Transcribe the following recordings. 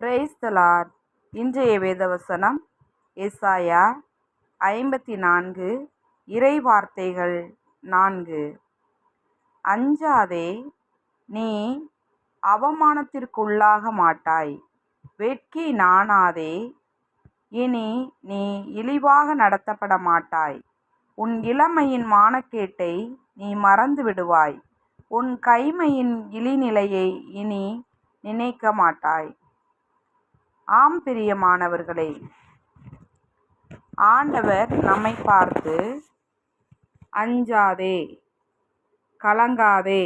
Price இன்றைய வேதவசனம் எஸ்ஆயா ஐம்பத்தி நான்கு இறை வார்த்தைகள் நான்கு. அஞ்சாதே நீ அவமானத்திற்குள்ளாக மாட்டாய். வெட்கி நாணாதே இனி நீ இழிவாக நடத்தப்பட மாட்டாய். உன் இளமையின் மானக்கேட்டை நீ மறந்து விடுவாய். உன் கைமையின் இழிநிலையை இனி நினைக்க மாட்டாய். ஆம் பிரியமானவர்களே ஆண்டவர் நம்மை பார்த்து அஞ்சாதே கலங்காதே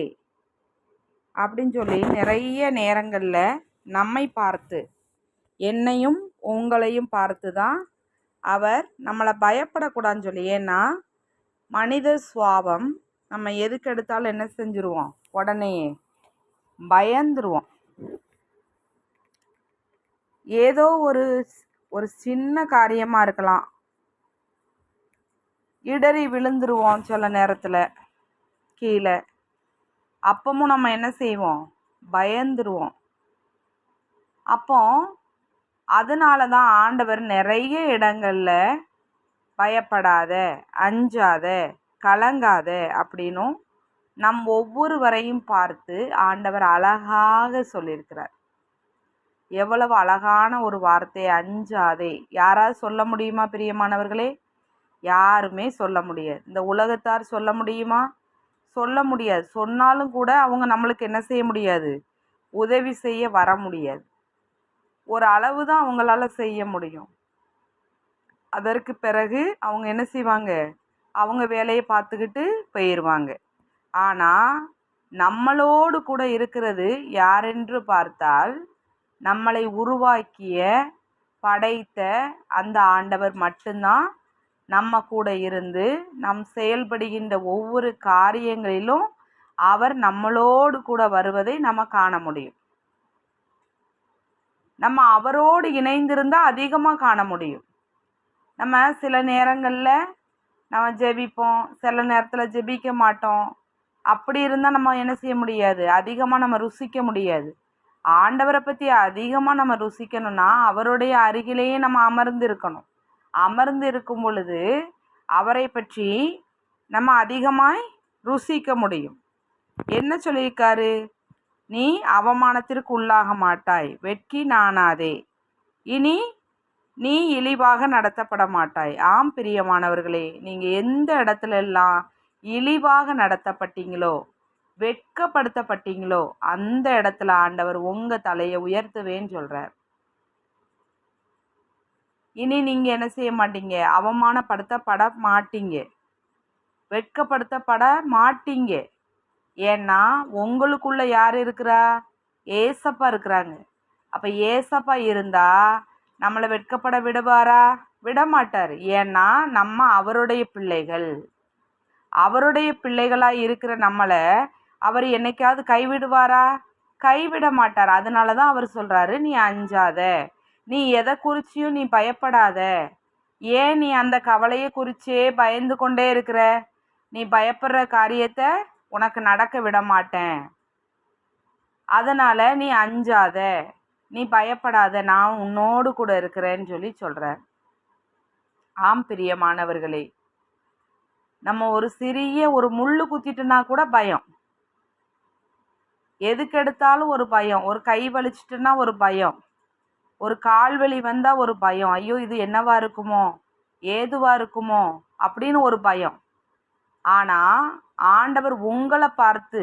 அப்படின்னு சொல்லி நிறைய நேரங்களில் நம்மை பார்த்து என்னையும் உங்களையும் பார்த்து தான் அவர் நம்மளை பயப்படக்கூடாதுன்னு சொல்லி. ஏன்னா மனித சுவாபம் நம்ம எதுக்கு எடுத்தாலும் என்ன செஞ்சுருவோம்? உடனே பயந்துருவோம். ஏதோ ஒரு ஒரு சின்ன காரியமாக இருக்கலாம். இடறி விழுந்துருவோம் சில நேரத்தில் கீழே. அப்பமும் நம்ம என்ன செய்வோம்? பயந்துருவோம். அப்போ அதனால தான் ஆண்டவர் நிறைய இடங்களில் பயப்படாத அஞ்சாத கலங்காத அப்படின்னும் நம் ஒவ்வொருவரையும் பார்த்து ஆண்டவர் அழகாக சொல்லியிருக்கிறார். எவ்வளவு அழகான ஒரு வார்த்தை அஞ்சாதே. யாராவது சொல்ல முடியுமா பிரியமானவர்களே? யாருமே சொல்ல முடியாது. இந்த உலகத்தார் சொல்ல முடியுமா? சொல்ல முடியாது. சொன்னாலும் கூட அவங்க நம்மளுக்கு என்ன செய்ய முடியாது? உதவி செய்ய வர முடியாது. ஒரு அளவு தான் அவங்களால செய்ய முடியும். அதற்கு பிறகு அவங்க என்ன செய்வாங்க? அவங்க வேலையை பார்த்துக்கிட்டு போயிடுவாங்க ஆனால் நம்மளோடு கூட இருக்கிறது யாரென்று பார்த்தால் நம்மளை உருவாக்கிய படைத்த அந்த ஆண்டவர் மட்டும்தான் நம்ம கூட இருந்து நம் செயல்படுகின்ற ஒவ்வொரு காரியங்களிலும் அவர் நம்மளோடு கூட வருவதை நம்ம காண முடியும். நம்ம அவரோடு இணைந்திருந்தால் அதிகமாக காண முடியும். நம்ம சில நேரங்களில் நம்ம ஜெபிப்போம் சில நேரத்தில் ஜெபிக்க மாட்டோம். அப்படி இருந்தால் நம்ம என்ன செய்ய முடியாது? அதிகமாக நம்ம ருசிக்க முடியாது. ஆண்டவரை பற்றி அதிகமாக நம்ம ருசிக்கணும்னா அவருடைய அருகிலேயே நம்ம அமர்ந்து இருக்கணும் அமர்ந்து இருக்கும் பொழுது அவரை பற்றி நம்ம அதிகமாய் ருசிக்க முடியும். என்ன சொல்லியிருக்காரு? நீ அவமானத்திற்கு உள்ளாக மாட்டாய் வெட்கி நாணாதே. இனி நீ இழிவாக நடத்தப்பட மாட்டாய். ஆம் பிரியமானவர்களே நீங்கள் எந்த இடத்துல எல்லாம் இழிவாக நடத்தப்பட்டீங்களோ வெட்கப்படுத்தப்பட்டீங்களோ அந்த இடத்துல ஆண்டவர் உங்கள் தலையை உயர்த்துவேன்னு சொல்கிறார் இனி நீங்கள் என்ன செய்ய மாட்டீங்க? அவமானப்படுத்தப்பட மாட்டீங்க. வெட்கப்படுத்தப்பட மாட்டீங்க. ஏன்னா உங்களுக்குள்ள யார் இருக்கிறா? ஏசப்பா இருக்கிறாங்க. அப்போ ஏசப்பா இருந்தால் நம்மளை வெட்கப்பட விடுவாரா? விட மாட்டார் ஏன்னா நம்ம அவருடைய பிள்ளைகள். அவருடைய பிள்ளைகளாக இருக்கிற நம்மளை அவர் என்னைக்காவது கைவிடுவாரா? கைவிட மாட்டார்? அதனால தான் அவர் சொல்கிறாரு நீ அஞ்சாத. நீ எதை குறிச்சியும் நீ பயப்படாத. ஏன் நீ அந்த கவலையை குறிச்சே பயந்து கொண்டே இருக்கிற? நீ பயப்படுற காரியத்தை உனக்கு நடக்க விட மாட்டேன். அதனால் நீ அஞ்சாத. நீ பயப்படாத. நான் உன்னோடு கூட இருக்கிறேன்னு சொல்லி சொல்கிற ஆம் பிரியமானவர்களே. நம்ம ஒரு சிறிய ஒரு முள் குத்திட்டுனா கூட பயம். எதுக்கு எடுத்தாலும் ஒரு பயம். ஒரு கை வலிச்சிட்டுனா ஒரு பயம். ஒரு கால் வலி வந்தால் ஒரு பயம். ஐயோ இது என்னவா இருக்குமோ? ஏதுவா இருக்குமோ? அப்படின்னு ஒரு பயம். ஆனால் ஆண்டவர் உங்களை பார்த்து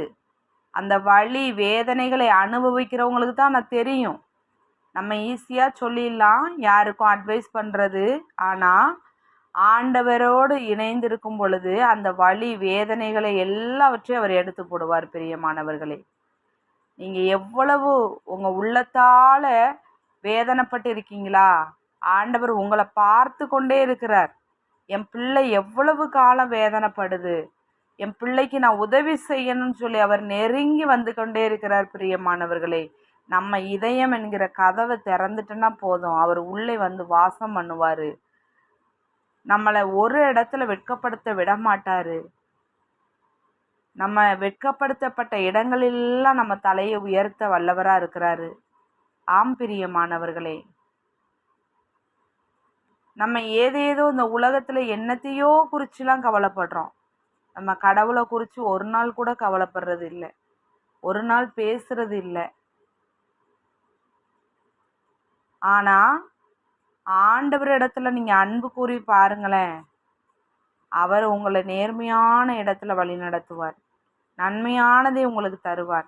அந்த வழி வேதனைகளை அனுபவிக்கிறவங்களுக்கு தான் நான் தெரியும். நம்ம ஈஸியாக சொல்லிடலாம் யாருக்கும் அட்வைஸ் பண்ணுறது ஆனால் ஆண்டவரோடு இணைந்திருக்கும் பொழுது அந்த வழி வேதனைகளை எல்லாவற்றையும் அவர் எடுத்து போடுவார் பிரியமானவர்களே. நீங்கள் எவ்வளவு உங்கள் உள்ளத்தால் வேதனைப்பட்டு இருக்கீங்களா ஆண்டவர் உங்களை பார்த்து கொண்டே இருக்கிறார். என் பிள்ளை எவ்வளவு காலம் வேதனைப்படுது? என் பிள்ளைக்கு நான் உதவி செய்யணும்னு சொல்லி அவர் நெருங்கி வந்து கொண்டே இருக்கிறார் பிரியமானவர்களே. நம்ம இதயம் என்கிற கதவை திறந்துட்டோன்னா போதும். அவர் உள்ளே வந்து வாசம் பண்ணுவார். நம்மளை ஒரு இடத்துல வெட்கப்படுத்த விட மாட்டார் நம்ம வெட்கப்படுத்தப்பட்ட இடங்களிலெல்லாம் நம்ம தலையை உயர்த்த வல்லவராக இருக்கிறாரு. ஆம் பிரியமானவர்களே. நம்ம ஏதேதோ இந்த உலகத்தில் என்னத்தையோ குறிச்சுலாம் கவலைப்படுறோம். நம்ம கடவுளை குறித்து ஒரு நாள் கூட கவலைப்படுறது இல்லை. ஒரு நாள் பேசுறது இல்லை. ஆனால் ஆண்டவர் இடத்துல நீங்கள் அன்பு கூறி பாருங்களேன். அவர் உங்களை நேர்மையான இடத்துல வழி நடத்துவார் நன்மையானதை உங்களுக்கு தருவார்.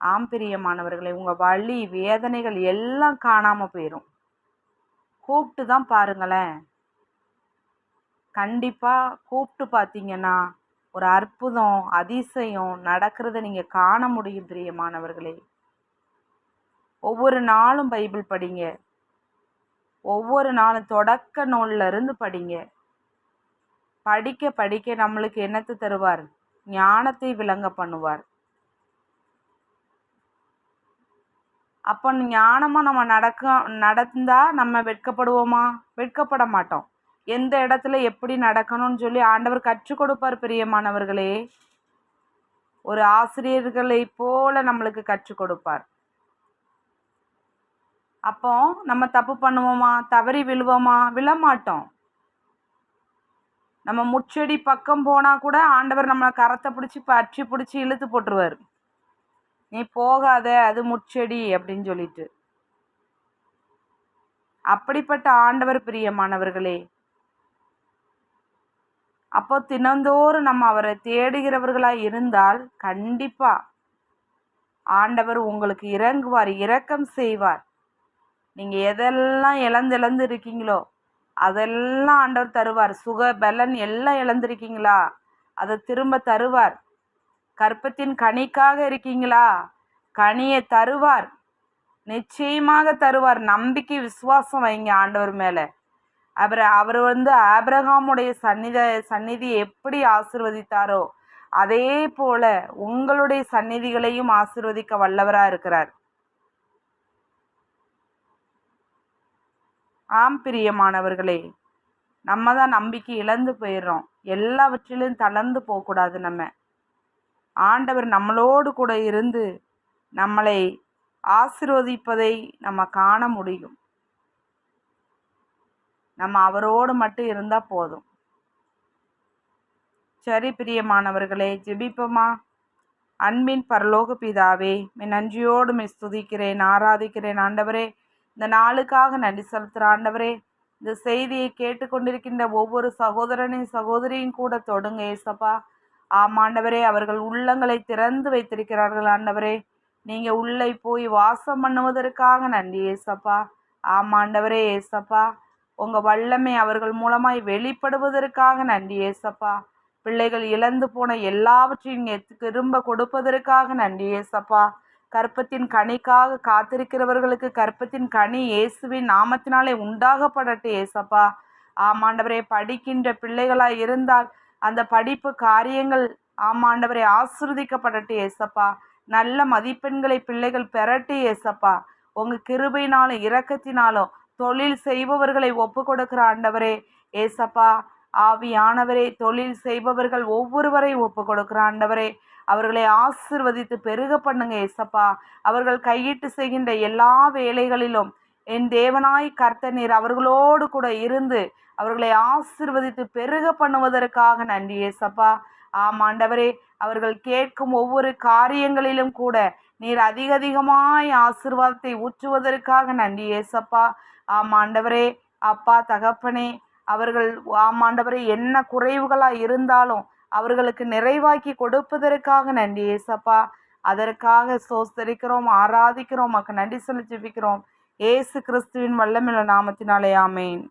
ஆம் பிரியமானவர்களை உங்கள் வழி வேதனைகள் எல்லாம் காணாமல் போயிடும் கூப்பிட்டு தான் பாருங்களேன். கண்டிப்பாக கூப்பிட்டு பார்த்தீங்கன்னா ஒரு அற்புதம் அதிசயம் நடக்கிறத நீங்கள் காண முடியும் பிரியமானவர்களே. ஒவ்வொரு நாளும் பைபிள் படிங்க. ஒவ்வொரு நாளும் தொடக்க நூல்லருந்து படிங்க. படிக்க படிக்க நம்மளுக்கு என்னத்தை தருவார்? ஞானத்தை விளங்க பண்ணுவார். அப்போ ஞானமாக நம்ம நடக்க நடந்தால் நம்ம வெட்கப்படுவோமா? வெட்கப்பட மாட்டோம். எந்த இடத்துல எப்படி நடக்கணும்னு சொல்லி ஆண்டவர் கற்றுக் கொடுப்பார் பிரியமானவர்களே. ஒரு ஆசிரியர்களை போல நம்மளுக்கு கற்றுக் கொடுப்பார். அப்போ நம்ம தப்பு பண்ணுவோமா? தவறி விழுவோமா? விழமாட்டோம் நம்ம முச்செடி பக்கம் போனால் கூட ஆண்டவர் நம்மளை கரத்தை பிடிச்சி அச்சு பிடிச்சி இழுத்து போட்டுருவார். நீ போகாத அது முச்செடி அப்படின்னு சொல்லிட்டு. அப்படிப்பட்ட ஆண்டவர் பிரியமானவர்களே அப்போ தினந்தோறும் நம்ம அவரை தேடுகிறவர்களாக இருந்தால் கண்டிப்பாக ஆண்டவர் உங்களுக்கு இறங்குவார் இரக்கம் செய்வார். நீங்கள் எதெல்லாம் இழந்து இழந்து இருக்கீங்களோ அதெல்லாம் ஆண்டவர் தருவார். சுக பலன் எல்லாம் இழந்திருக்கீங்களா? அதை திரும்ப தருவார். கற்பத்தின் கனிக்காக இருக்கீங்களா? கனியை தருவார். நிச்சயமாக தருவார். நம்பிக்கை விசுவாசம் வைங்க ஆண்டவர் மேலே. அப்புறம் அவர் வந்து ஆபிரகாமுடைய சந்நித சந்நிதி எப்படி ஆசிர்வதித்தாரோ அதே போல உங்களுடைய சந்நிதிகளையும் ஆசிர்வதிக்க வல்லவராக இருக்கிறார். ஆம் பிரியமானவர்களே நம்ம தான் நம்பிக்கை இழந்து போயிடுறோம். எல்லாவற்றிலும் தளர்ந்து போகக்கூடாது நம்ம. ஆண்டவர் நம்மளோடு கூட இருந்து நம்மளை ஆசிர்வதிப்பதை நம்ம காண முடியும். நம்ம அவரோடு மட்டும் இருந்தால் போதும். சரி பிரியமானவர்களே ஜெபிப்போமா? அன்பின் பரலோக பிதாவே மே நன்றியோடு மிஸ் துதிக்கிறேன் ஆராதிக்கிறேன் ஆண்டவரே. இந்த நாளுக்காக நன்றி செலுத்துகிற ஆண்டவரே இந்த செய்தியை கேட்டுக்கொண்டிருக்கின்ற ஒவ்வொரு சகோதரனையும் சகோதரியும் கூட தொடுங்க ஏசப்பா. ஆமாண்டவரே அவர்கள் உள்ளங்களை திறந்து வைத்திருக்கிறார்கள் ஆண்டவரே. நீங்கள் உள்ளே போய் வாசம் பண்ணுவதற்காக நன்றி ஏசப்பா. ஆமாண்டவரே ஏசப்பா. உங்கள் வல்லமை அவர்கள் மூலமாய் வெளிப்படுவதற்காக நன்றி ஏசப்பா. பிள்ளைகள் இழந்து போன எல்லாவற்றையும் திரும்ப கொடுப்பதற்காக நன்றி ஏசப்பா. கற்பத்தின் கனிக்காக காத்திருக்கிறவர்களுக்கு கற்பத்தின் கனி இயேசுவின் நாமத்தினாலே உண்டாகப்படட்டு ஏசப்பா. ஆமாண்டவரே படிக்கின்ற பிள்ளைகளாய் இருந்தால் அந்த படிப்பு காரியங்கள் ஆமாண்டவரை ஆசிர்வதிக்கப்படட்டு ஏசப்பா. நல்ல மதிப்பெண்களை பிள்ளைகள் பெறட்டு ஏசப்பா. உங்கள் கிருபையினாலும் இரக்கத்தினாலும் தொழில் செய்பவர்களை ஒப்பு கொடுக்கிற ஆண்டவரே ஏசப்பா. ஆவியானவரே தொழில் செய்பவர்கள் ஒவ்வொருவரை ஒப்பு கொடுக்கிற ஆண்டவரே அவர்களை ஆசிர்வதித்து பெருக பண்ணுங்க ஏசப்பா. அவர்கள் கையிட்டு செய்கின்ற எல்லா வேலைகளிலும் என் தேவனாய் கர்த்த நீர் அவர்களோடு கூட இருந்து அவர்களை ஆசிர்வதித்து பெருக பண்ணுவதற்காக நன்றி ஏசப்பா. ஆமாண்டவரே அவர்கள் கேட்கும் ஒவ்வொரு காரியங்களிலும் கூட நீர் அதிக அதிகமாய் ஆசிர்வாதத்தை ஊற்றுவதற்காக நன்றி ஏசப்பா. ஆமாண்டவரே அப்பா தகப்பனே அவர்கள் ஆமாண்டவரே என்ன குறைவுகளாக இருந்தாலும் அவர்களுக்கு நிறைவாக்கி கொடுப்பதற்காக நன்றி ஏசப்பா. அதற்காக சோஸ்தரிக்கிறோம் ஆராதிக்கிறோம் மக்கள் நன்றி சொல்லி ஜெபிக்கிறோம் ஏசு கிறிஸ்துவின் வல்லமில்ல நாமத்தினாலே ஆமேன்.